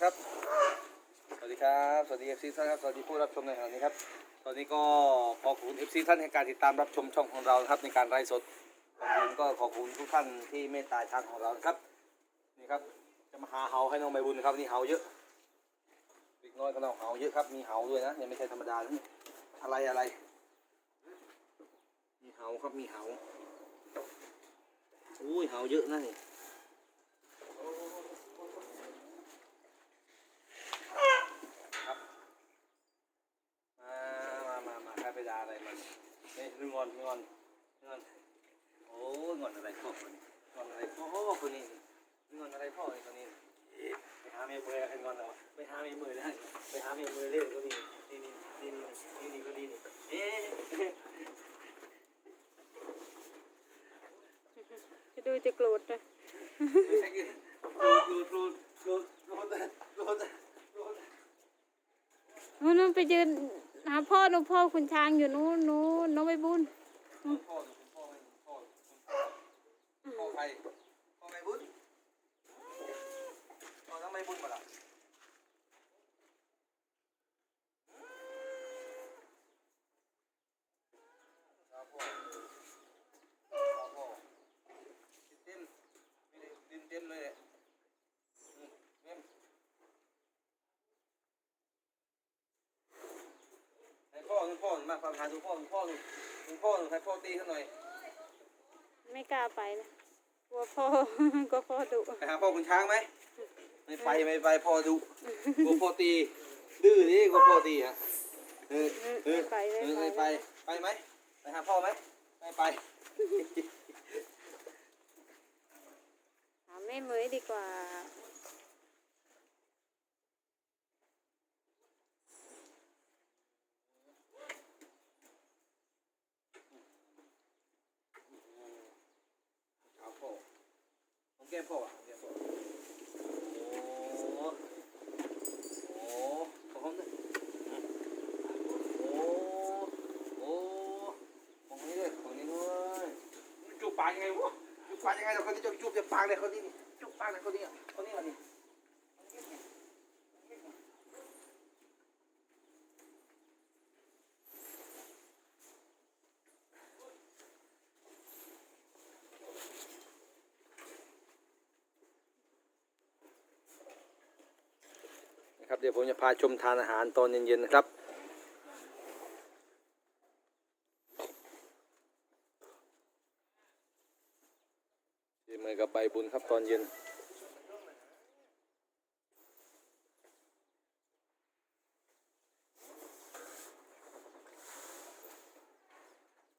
นะครับ สวัสดีครับ สวัสดีเอฟซีท่านครับ สวัสดีผู้รับชมในขณะนี้ครับ ตอนนี้ก็ขอบคุณเอฟซีท่านในการติดตามรับชมช่องของเราครับในการไลฟ์สดก่อนอื่นก็ขอบคุณทุกท่านที่เมตตาทางของเราครับ นี่ครับ จะมาหาเฮาให้น้องใบบุญครับนี่เฮาเยอะเด็กน้อยก็ต้องเฮาเยอะครับ มีเฮาด้วยนะยังไม่ใช่ธรรมดานะนี่อะไรอะไร มีเฮาครับ มีเฮาอุ้ยเฮาเยอะนะนี่ มามามามาใครไปด่าอะไรมันเฮ้ยนึงอนนึงอนนึงอนโอ้ยงอนอะไรพ่อคนนี้งอนอะไรพ่อคนนี้นึงอนอะไรพ่อนี่คนนี้ไปหา เมียมือไอ้งอนเรอไปหาเมียมือได้ไปหาเมียมือเล่นก็ดีนี่นี่นี่นี่นี่ก็ดีนี่เอ๊ะจะดูจะโกรธนะไม่ใช่กินรูดรูดรูดรูดรูดรูดรูดนู้นนู้นไปยืนหาพ่อหนูพ่อคุณช้างอยู่นู้นนู้นน้องใบบุญพ่อพ่อพ่อพ่อพ่อใครพ่อไม่บุญพ่อต้อง ไม่บุญมาละครับพ่อครับพ่อเต็มไม่ได้ดินเต็มเลยนี่เต็มให้พ่อให้พ่อมาฟังหาดูพ่อดูพ่อดูดูพ่อดูให้พ่อตีเขาหน่อย ไม่กล้าไปนะกลัวพ่อ กลัวพ่อดุไปหาพ่อคุณช้างไหม ไม่ไปไม่ไปพ่อดุกลัวพ่อตี ดื้อดิกลัวพ่อตีฮะเออเออไม่ไปเออไม่ไม่ไปไปไปไหมไปหาพ่อไหมไม่ไปหาแม่เหมยดีกว่าเอาพ่อผมแก้มพ่ออะผมแก้มพ่อโอ้โอ้ขอหอมหน่อยโอ้โอ้ของนี้ด้วยของนี้ด้วยจูบปากยังไงวะจูบปากยังไงเราคนที่จะจูบจะปากเลยคนนี้นี่จูบปากเลยคนนี้คนนี้อะนี่นะครับเดี๋ยวผมจะพาชมทานอาหารตอนเย็นๆนะครับ ที่มือกับใบบุญครับตอน เย็น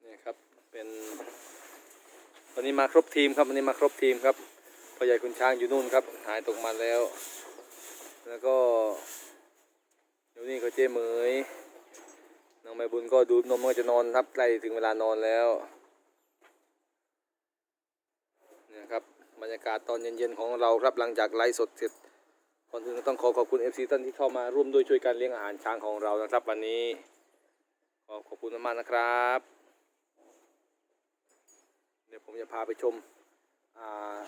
นี่ครับเป็นวันนี้มาครบทีมครับวันนี้มาครบทีมครับพ่อใหญ่คุณช้างอยู่นู่นครับ หายตกมันแล้ว แล้วก็อยู่นี่ก็เจ๊เหมยน้องใบบุญก็ดูนมก็จะนอนครับใกล้ถึงเวลานอนแล้ว เนี่ยครั บรรยากาศตอนเย็นๆของเราครับหลังจากไลฟ์สดเสร็จก่อนอื่นต้องขอขอบคุณ FC ท่านที่เข้ามาร่วมด้วยช่วยการเลี้ยงอาหารช้างของเรานะครับ วันนี้ขอขอบคุณมากๆนะครับเดี๋ยวผมจะพาไปชมอ่า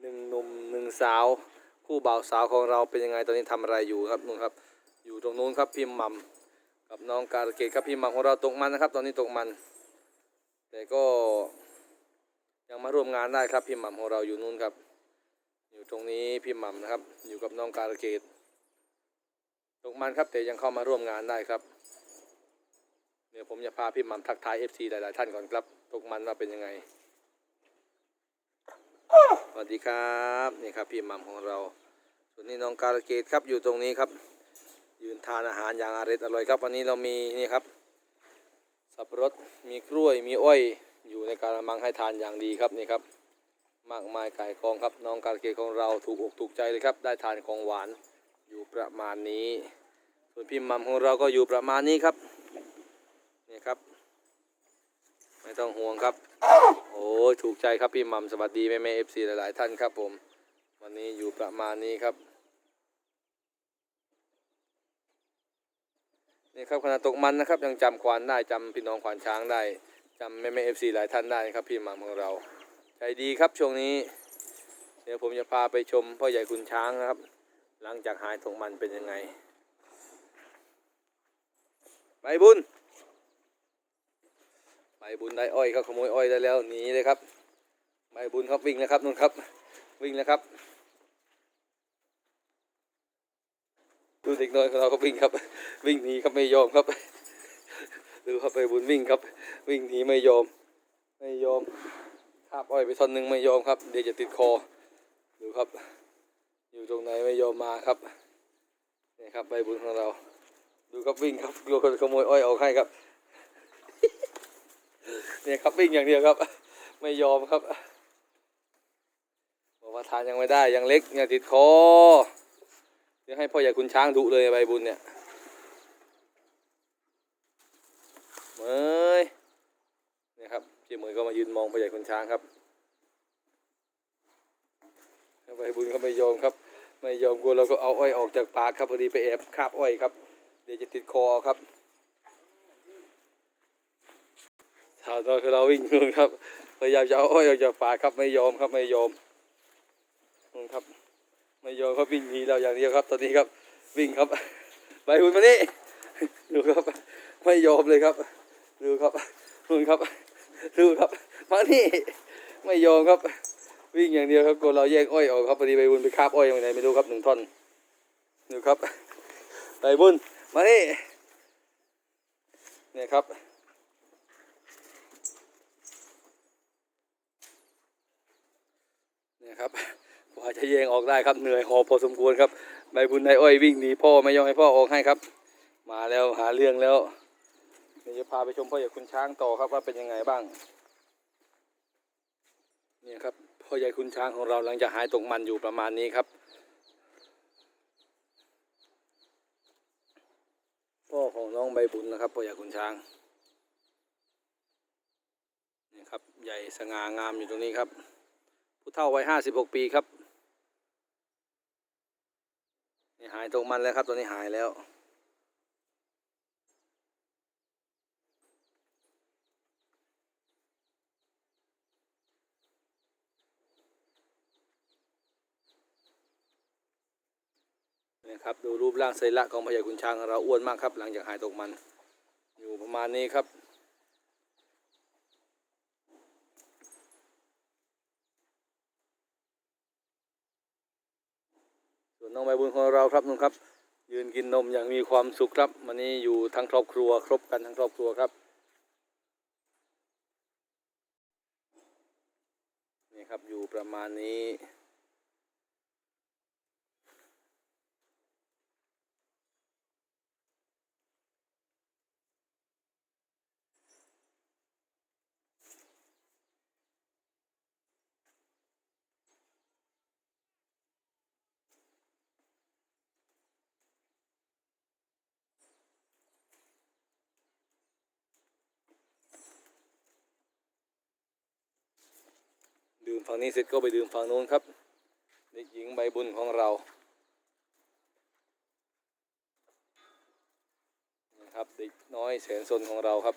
หนึ่งหนุ่มหนึ่งสาว คู่บ่าวสาวของเราเป็นยังไงตอนนี้ทำอะไรอยู่ครับนู่นครับ อยู่ตรงนู้นครับพี่มัมกับน้องการเกดครับพี่มัมของเราตกมันนะครับ ตอนนี้ตกมัน แต่ก็ ยังมาร่วมงานได้ครับพี่หม่ำของเราอยู่นู่นครับ อยู่ตรงนี้พี่หม่ำนะครับ อยู่กับน้องการเกดตกมันครับแต่ยังเข้ามาร่วมงานได้ครับ เดี๋ยวผมจะพาพี่หม่ำทักทาย FC หลาย ๆ ท่านก่อนครับตกมันว่าเป็นยังไงสวัสดีครับนี่ครับพี่หม่ำของเราส่วนนี้น้องการเกดครับอยู่ตรงนี้ครับ ยืนทานอาหารอย่างอร่อยอร่อยครับวันนี้เรามีนี่ครับสับปะรดมีกล้วยมีอ้อย ในการมังให้ทานอย่างดีครับนี่ครับ มากมายไก่กองครับน้องการเกดของเราถูกอกถูกใจเลยครับ ได้ทานของหวานอยู่ประมาณนี้ ส่วนพี่มัมของเราก็อยู่ประมาณนี้ครับนี่ครับ ไม่ต้องห่วงครับ โอ้ยถูกใจครับพี่มัมสวัสดีแม่แม่เอฟซีหลาย ๆ ท่านครับผม วันนี้อยู่ประมาณนี้ครับนี่ครับขณะตกมันนะครับยังจำควานได้จำพี่น้องควานช้างได้ จำแม่แม่เอฟซีหลายท่านได้ครับพี่หม่ำของเรา ใจดีครับช่วงนี้ เดี๋ยวผมจะพาไปชมพ่อใหญ่คุณช้างนะครับ หลังจากหายตรงมันเป็นยังไงใบบุญใบบุญได้อ้อยครับขโมยอ้อยได้แล้วหนีเลยครับใบบุญครับวิ่งนะครับนู่นครับ วิ่งแล้วครับ ดูเด็กน้อยของเราก็วิ่งครับ วิ่งหนีครับไม่ยอมครับดูครับใบบุญวิ่งครับ วิ่งหนีไม่ยอม ไม่ยอมคาบอ้อยไปท่อนหนึ่งไม่ยอมครับ เดี๋ยวจะติดคอ ดูครับ อยู่ตรงไหนไม่ยอมมาครับ นี่ครับใบบุญของเรา ดูครับวิ่งครับกลัวคนขโมยอ้อยออกให้ครับ เนี่ยครับวิ่งอย่างเดียวครับ ไม่ยอมครับ บอกว่าทานยังไม่ได้ยังเล็กยังติดคอเดี๋ยวให้พ่อใหญ่คุณช้างดุเลยใบบุญเนี่ยเเนี่ยครับพี่เหมยก็มายืนมองพ่อใหญ่คุณช้างครับใบบุญก็ไม่ยอมครับ ไม่ยอมกลัวเราก็เอาอ้อยออกจากปากครับพอดีไปแอบคาบอ้อยครับ เดี๋ยวจะติดคอครับชาวตอนคือเราวิ่งนู่นครับพยายามจะเอาอ้อยออกจากปากครับไม่ยอมครับไม่ยอมนู่นครับ ไม่ยอมครับวิ่งหนีเราอย่างเดียวครับ ตอนนี้ครับวิ่งครับใบบุญมานี่ดูครับ ไม่ยอมเลยครับ ดูครับนู่นครับ ดูครับ มานี่ไม่ยอมครับ วิ่งอย่างเดียวครับกลัวเราแยกอ้อยออกครับพอดีใบบุญไปคาบอ้อยอย่างไหนไม่รู้ครับหนึ่งท่อนดูครับใบบุญมานี่เนี่ยครับเนี่ยครับกว่าจะแยงออกได้ครับเหนื่อยหอบพอสมควรครับใบบุญในอ้อยวิ่งหนีพ่อไม่ยอมให้พ่อออกให้ครับ มาแล้วหาเรื่องแล้ว เดี๋ยวจะพาไปชมพ่อใหญ่คุณช้างต่อครับว่าเป็นยังไงบ้าง เนี่ยครับพ่อใหญ่คุณช้างของเราหลังจากหายตกมันอยู่ประมาณนี้ครับพ่อของน้องใบบุญนะครับพ่อใหญ่คุณช้างนี่ครับใหญ่สง่างามอยู่ตรงนี้ครับ ผู้เฒ่าวัยห้าสิบหกปีครับนี่หายตกมันแล้วครับตอนนี้หายแล้ว นะครับดูรูปร่างไซระของพญาคุณช้างของเราอ้วนมากครับ หลังจากหายตกมัน อยู่ประมาณนี้ครับ ส่วนน้องใบบุญของเราครับนุ่นครับ ยืนกินนมอย่างมีความสุขครับวันนี้อยู่ทั้งครอบครัว ครบกันทั้งครอบครัวครับนี่ครับอยู่ประมาณนี้ ฝั่งนี้เสร็จก็ไปดื่มฝั่งโน้นครับเด็กหญิงใบบุญของเรานะครับเด็กน้อยแสนสนของเราครับ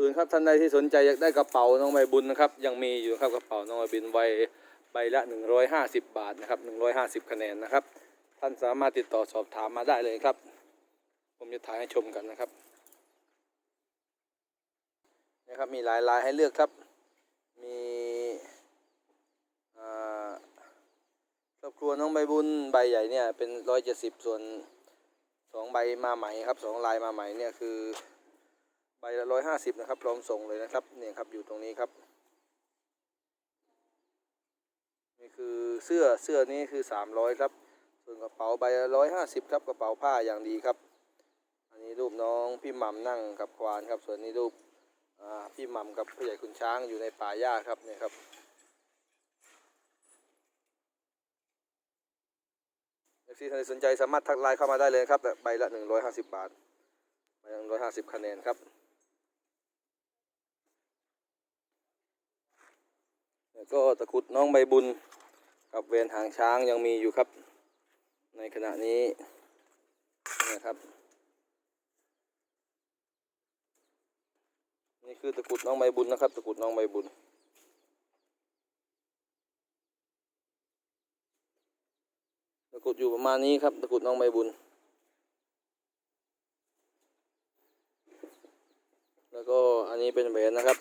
อื่นครับท่านใดที่สนใจอยากได้กระเป๋าน้องใบบุญนะครับยังมีอยู่ครับกระเป๋าน้องใบบุญใบใบละ 150 บาทนะครับ150 คะแนนนะครับ ท่านสามารถติดต่อสอบถามมาได้เลยครับ ผมจะถ่ายให้ชมกันนะครับนะครับมีหลายลายให้เลือกครับ มีครอบครัวน้องใบบุญใบใหญ่เนี่ยเป็น 170 ส่วนสองใบมาใหม่ครับสองลายมาใหม่เนี่ยคือ ใบละร้อยห้าสิบนะครับพร้อมส่งเลยนะครับเนี่ยครับอยู่ตรงนี้ครับนี่คือเสื้อเสื้อนี้คือสามร้อยครับส่วนกระเป๋าใบละร้อยห้าสิบครับกระเป๋าผ้าอย่างดีครับ อันนี้รูปน้องพี่หม่ำนั่งกับควานครับ ส่วนนี้รูปพี่หม่ำกับผู้ใหญ่คุณช้างอยู่ในป่าหญ้าครับเนี่ยครับ FC ท่านใดสนใจสามารถทักไลน์เข้ามาได้เลยครับแบบใบละ 150 บาท ใบละ150 คะแนนครับ แล้วก็ตะกุดน้องใบบุญกับเวนหางช้างยังมีอยู่ครับ ในขณะนี้นี่ครับ นี่คือตะกุดน้องใบบุญนะครับ ตะกุดน้องใบบุญตะกุดอยู่ประมาณนี้ครับ ตะกุดน้องใบบุญ แล้วก็อันนี้เป็นแหวนนะครับ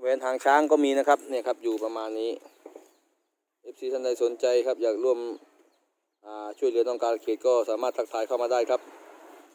แหวนหางช้างก็มีนะครับเนี่ยครับอยู่ประมาณนี้ FC ท่านใดสนใจครับอยากร่วมช่วยเหลือต้องการเขตก็สามารถทักทายเข้ามาได้ครับ